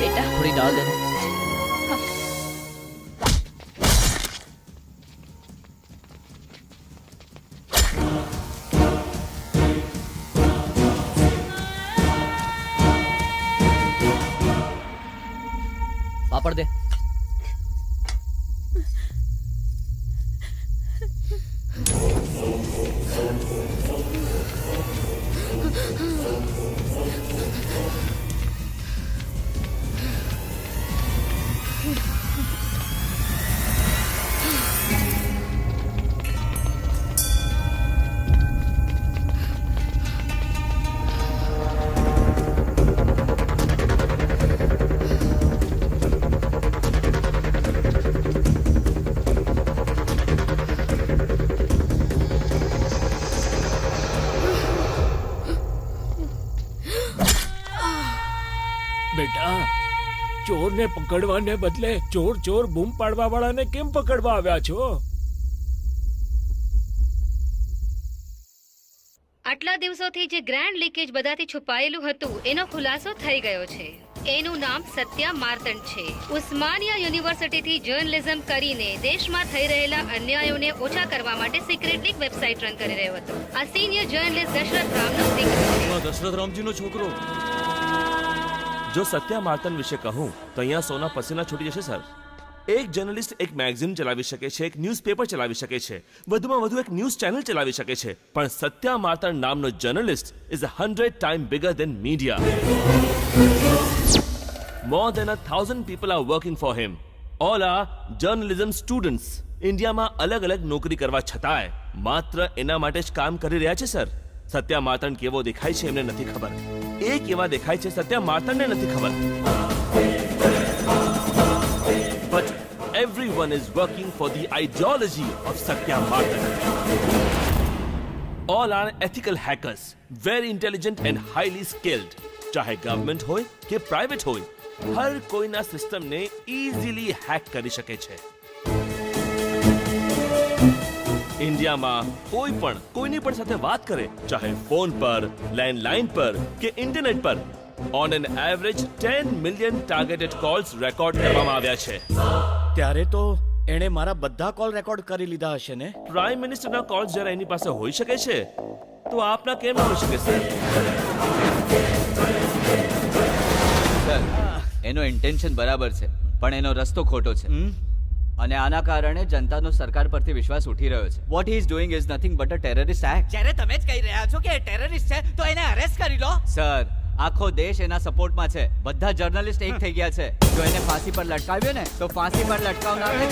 बेटा थोड़ी दाल देना पापड़ दे બેટા ચોરને પકડવાને બદલે ચોર ચોર બૂમ પાડવા વાળાને કેમ પકડવા આવ્યા છો? આટલા દિવસોથી જે ગ્રાન્ડ લીકેજ બધાથી છુપાયેલું હતું એનો ખુલાસો થઈ ગયો છે. એનું નામ સત્યા માર્તંડ છે. ઉસ્માનિયા યુનિવર્સિટીથી જર્નલિઝમ કરીને દેશમાં થઈ રહેલા અન્યાયોને ઓછા કરવા માટે સિક્રેટલી વેબસાઇટ રન કરી રહ્યો હતો. આ સિનિયર જર્નલિસ્ટ દશરથ રામનો દીકરો દશરથ રામજીનો છોકરો. જો સત્યા માર્તન વિશે કહું, તો અહીંયા સોના પસીના છૂટી જશે, સર. એક જર્નલિસ્ટ એક મેગઝીન ચલાવી શકે છે, એક ન્યૂઝપેપર ચલાવી શકે છે, વધુમાં વધુ એક ન્યૂઝ ચેનલ ચલાવી શકે છે. પણ સત્યા માર્તન નામનો journalist is hundred time bigger than media more than a thousand people are working for him all are journalism students ઇન્ડિયામાં અલગ અલગ નોકરી કરવા છતાંય માત્ર એના માટે જ કામ કરી રહ્યા છે, સર. સત્યા માર્તંડ કેવો દેખાય છે એમને નથી ખબર એ કેવા દેખાય છે સત્યા માર્તંડને નથી ખબર but everyone is working for the ideology of Satya Martin. All are ethical hackers, very intelligent and highly skilled. ચાહે ગવર્મેન્ટ હોય કે પ્રાઇવેટ હોય હર કોઈના સિસ્ટમને ઇઝીલી હેક કરી શકે છે ઇન્ડિયામાં કોઈ પણ કોઈની પણ સાથે વાત કરે ચાહે ફોન પર લેન્ડલાઇન પર કે ઇન્ટરનેટ પર on an average 10 million targeted calls record કરવામાં આવ્યા છે. ત્યારે તો એણે મારા બધા કોલ રેકોર્ડ કરી લીધા હશે ને? પ્રાઇમ મિનિસ્ટરના કોલ્સ જ્યારે એની પાસે હોઈ શકે છે તો આપના કેમ ન હોઈ શકે સર એનો ઇન્ટેન્શન બરાબર છે પણ એનો રસ્તો ખોટો છે. અને આના કારણે જનતાનો સરકાર પરથી વિશ્વાસ ઉઠી રહ્યો છે. What he is doing is nothing but a terrorist act જ્યારે તમે જ કહી રહ્યા છો કે ટેરરિસ્ટ છે તો એને અરેસ્ટ કરી લો. સર આખો દેશ એના સપોર્ટમાં છે. બધા જર્નલિસ્ટ એક થઈ ગયા છે. જો એને ફાંસી પર લટકાવ્યો ને તો ફાંસી પર લટકાવનારને